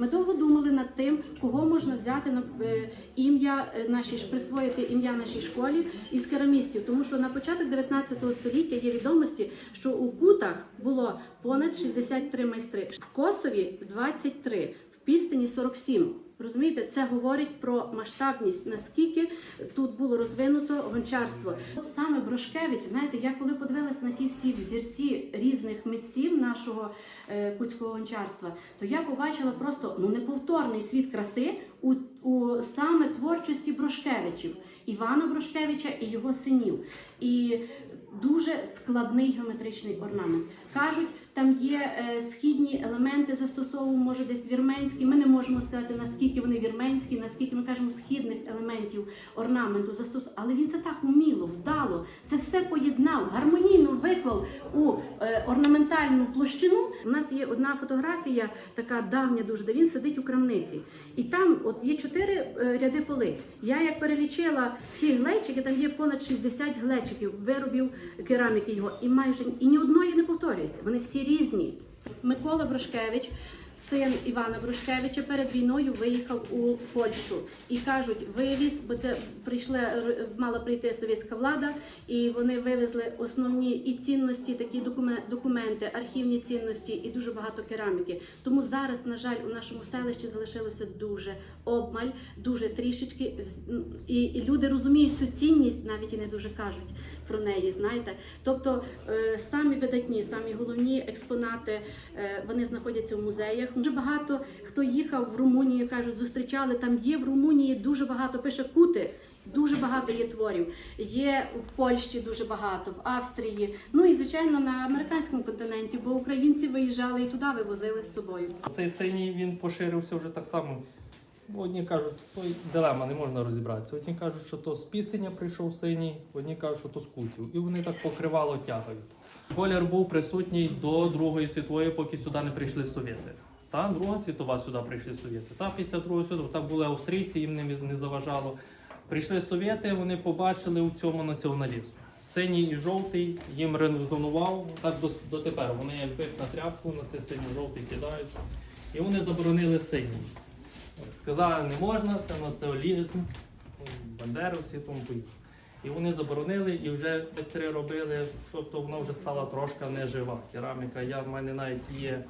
Ми довго думали над тим, кого можна взяти на е, ім'я е, нашій присвоїти ім'я нашій школі із керамістів, тому що на початок 19 століття є відомості, що у кутах було понад 63 майстри, в Косові 23, в Пістині 47. Розумієте, це говорить про масштабність, наскільки тут було розвинуто гончарство. От саме Брошкевич, знаєте, я коли подивилась на ті всі взірці різних митців нашого е, куцького гончарства, то я побачила просто ну неповторний світ краси у, у саме творчості Брошкевичів, Івана Брошкевича і його синів. І дуже складний геометричний орнамент. Кажуть, там є е, східні елементи, застосовуємо, може десь вірменські. Ми не можемо сказати, наскільки вони вірменські, наскільки ми кажемо східних елементів орнаменту застосовуємо. Але він це так уміло, вдало. Це все поєднав, гармонійно виклав у е, орнаментальну площину. У нас є одна фотографія, така давня дуже, де він сидить у крамниці. І там от є чотири е, ряди полиць. Я як перелічила ті глечики, там є понад 60 глечиків, виробів кераміки його, і майже і ні одної не повторюється. Вони всі різні. Микола Брошкевич, син Івана Брошкевича, перед війною виїхав у Польщу і кажуть, вивіз, бо це прийшла мала прийти совєтська влада, і вони вивезли основні і цінності, такі документи, архівні цінності і дуже багато кераміки. Тому зараз, на жаль, у нашому селищі залишилося дуже обмаль, дуже трішечки, і люди розуміють цю цінність, навіть і не дуже кажуть про неї. Знаєте, тобто е, самі видатні, самі головні експонати е, вони знаходяться в музеях. Дуже багато хто їхав в Румунію, кажуть, зустрічали там. Є в Румунії дуже багато пише кути. Дуже багато є творів. Є в Польщі дуже багато, в Австрії. Ну і звичайно на американському континенті, бо українці виїжджали і туди вивозили з собою. Цей синій він поширився вже так само. Одні кажуть, ой, дилема, не можна розібратися. Одні кажуть, що то з пістиня прийшов синій, одні кажуть, що то з кутів. І вони так покривало тягають. Колір був присутній до Другої світової, поки сюди не прийшли совєти. Та Друга світова сюди прийшли совєти. Та після Другої світової так були австрійці, їм не, не заважало. Прийшли совєти, вони побачили у цьому націоналізм. Синій і жовтий їм резонував так до, дотепер. Вони як на тряпку, на це синьо-жовтий кидаються. І вони заборонили синій. Сказали, не можна, це націоналізм, бандеровці, тому поїхали. І вони заборонили і вже майстри робили, тобто вона вже стала трошки нежива. Кераміка. Я в мене навіть є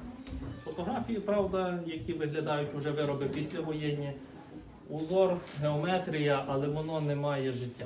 фотографії, правда, які виглядають вже вироби післявоєнні. Узор, геометрія, але воно не має життя.